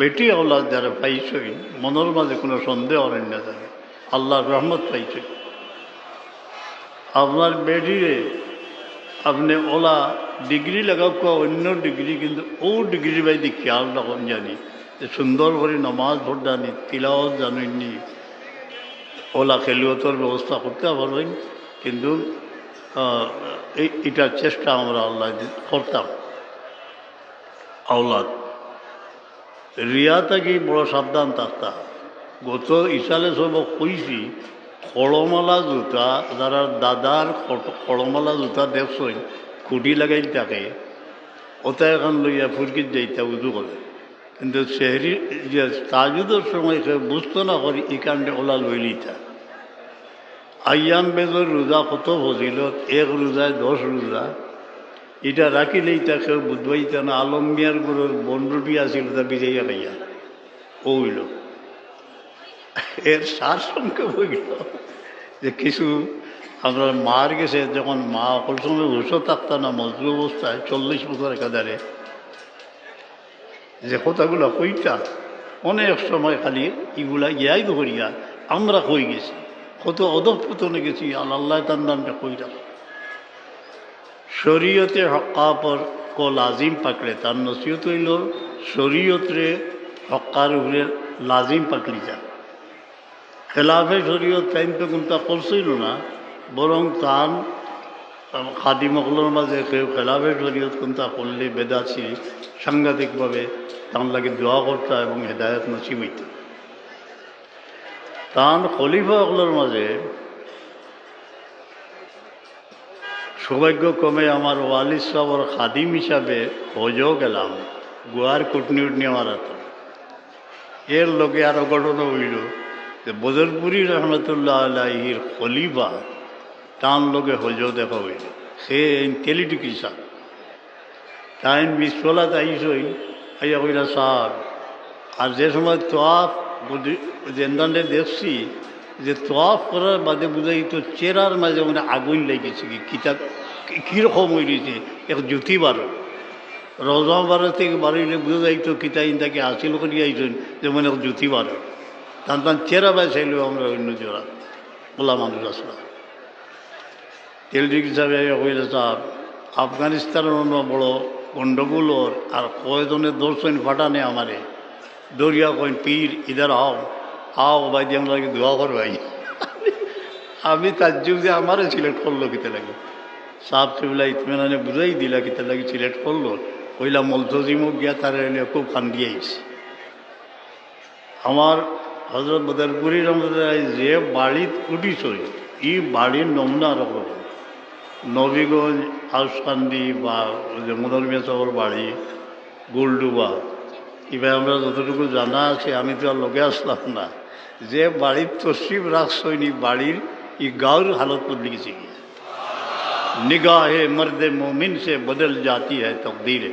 বেটি আওলাদ যারা পাইছই মনের মাঝে কোনো সন্দেহ অরণ্য থাকে আল্লাহর রহমত পাইছই আপনার বেটিরে আপনি ওলা ডিগ্রি লাগাও কোয়া অন্য ডিগ্রি, কিন্তু ও ডিগ্রি বাইদি খেয়াল রাখুন জানি যে সুন্দর করে নমাজ ভোটানি তিলাওয়াত জানেননি। ওলা খেলুয়তর ব্যবস্থা করতে পারবেন, কিন্তু এটার চেষ্টা আমরা আল্লাহ করতাম। আওলাদ। রিয়া থেকে বড় সাবধান থাকতাম গত ইসালে সব কইছি, খড়মালা জুতা, যারা দাদার খড়মালা জুতা দেখছই খুঁটি লাগাইল থাকে ওটা এখন লইয়া ফুরকিত যাইতা উজু করে। কিন্তু শহরি যে তাজুদের সময় সে বুঝতো না করি এই কারণে ওলা লইলিতা। আয়াম বেজর রোজা কত ফজিলত, এক রোজায় দশ রোজা এটা রাখিলেই তাকে বুধবাইতা না। আলমিয়ারগুলোর বন্ডুটি আছিল তা বিজাইয়া খাইয়া ও হইল। এর সার সঙ্গে হইল যে কিছু আমরা মার গেছে, যখন মা অকল সময় বসে থাকতাম না মজবু অবস্থায় চল্লিশ বছর একাধারে। যে কথাগুলো কইতা, অনেক সময় খালি এগুলা ইয়াই ধরিয়া আমরা কই গেছি। কত অধপতনে গেছি, আল্লাহ তার নামটা কইরা শরীয়তে হক্কা পর কো লাজিম পাকড়ে, তার নসিহত হইল শরীয়তরে হক্কার উপরে লাজিম পাকলি যা। খেলাফে শরীয়ত টাইম তো কোনটা করছিল না, বরং তান খাদি মকলোর মাঝে কেউ খেলাফে শরীয়ত কোনটা করলে বেদাছি সাংঘাতিকভাবে তার লাগে দোয়া করতা এবং হেদায়ত নসিব হইত। তান খলিফা অকলোর মাঝে সৌভাগ্য কমে আমার ওয়ালিদ সাহর খাদিম হিসাবে হজও গেলাম গোয়ার কুটনি উটনি আমার হাতে এর লোকে আরও ঘটনা হইল যে বদরপুরি রহমতুল্লাহ আলাহির খলিফা তান লোকে হজও দেখা হইল সে তেলিটি কিসা তাইন বিশ্বলা তাইছই আইয়া কইলা সার আর যে সময় তোয়াফ জেন্দানে দেখছি যে তফ করার বাদে বুঝাই তো চেরার মাঝে মানে আগুন লেগেছে কি কিতাব কীরকম হইছে? এক জ্যোতি বারো। রজা বারো থেকে বাড়িলে বুঝে যাইতো কিতাইন তাকে আসিল করে আইছেন যেমন এক জ্যোতি বারো। তান তান চেরা বাঁচাইল আমরা অন্য জোড়া। বলা মানুষ আসলাম। তেলডিক হিসাবে কইলে সাহেব, আফগানিস্তানের অন্য বড় গণ্ডগোল ওর, আর কয়জনের দর্শন ফাটানে আমারে? দরিয়া কইন পীর ইধার আও আও ভাই দিয়ে আমরা দোয়া কর ভাই। আমি তার যুগ যে আমারও সিলেক্ট করল কিতে লাগে। সাপ চুবলা ইতমেনানে বুঝাই দিলা কিতে লাগে সিলেক্ট করল। কইলা মলতজিমও গিয়া তার খুব কান্দি আইছে। আমার হজরত বদরপুরি রহমতুল্লাহ যে বাড়িত উঠিছই ই বাড়ির নমুনা রকম। নবীগঞ্জ হাউসকান্দি বা যে মনোরমিয়া চহর বাড়ি, গোলডুবা। এবার আমরা যতটুকু জানা আছে আমি তো আর লগে আসলাম না যে বাড়ির তসিব রাখছইনি বাড়ির ই গাঁর হালত বদলে গেছে নিগাহে মর্দে মোমিন সে বদল जाती है तकदीर